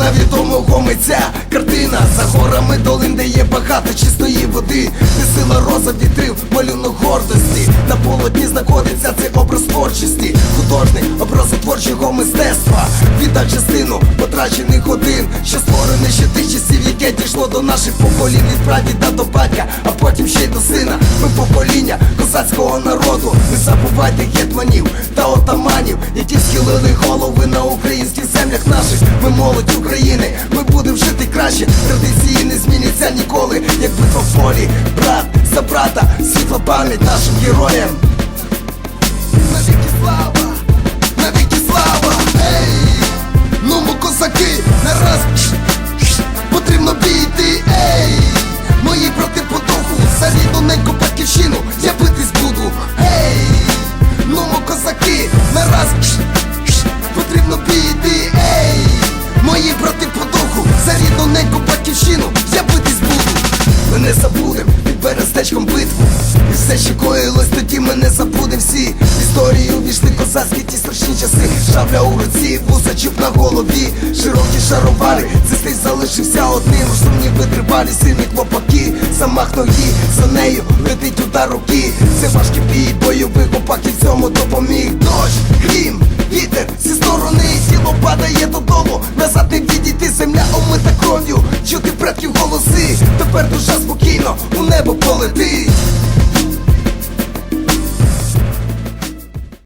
Прихована відомого митця картина за горами долин, де є багато чистої води, де сила роза вітрив, малюнок гордості. На полотні знаходиться цей образ творчості, художник образотворчого мистецтва. Віддав частину потрачених годин, що створене ще тих часів, яке дійшло до наших поколінь від прадіда до батька, а потім ще й до сина. Ми покоління козацького народу. Не забувайте гетманів Ми молодь України, ми будемо жити краще. Традиції не зміняться ніколи, як битва в полі. Брат за брата, світла пам'ять нашим героям. Все, що коїлось, тоді ми не забудем всі. Історію увійшли козацькі ті страшні часи. Шабля у руці, вуса на голові. Широкі шаровари, цей стиль залишився одним. У сумні витривалі, сильні клопаки Замах ноги, за нею летить удар руки. Це важкий бій, бойових опаків цьому допоміг Дощ, грім, вітер, зі сторони тіло падає додому Назад не відійти, земля омита кров'ю. Чути предків голоси, тепер душа спокійно у небо полетить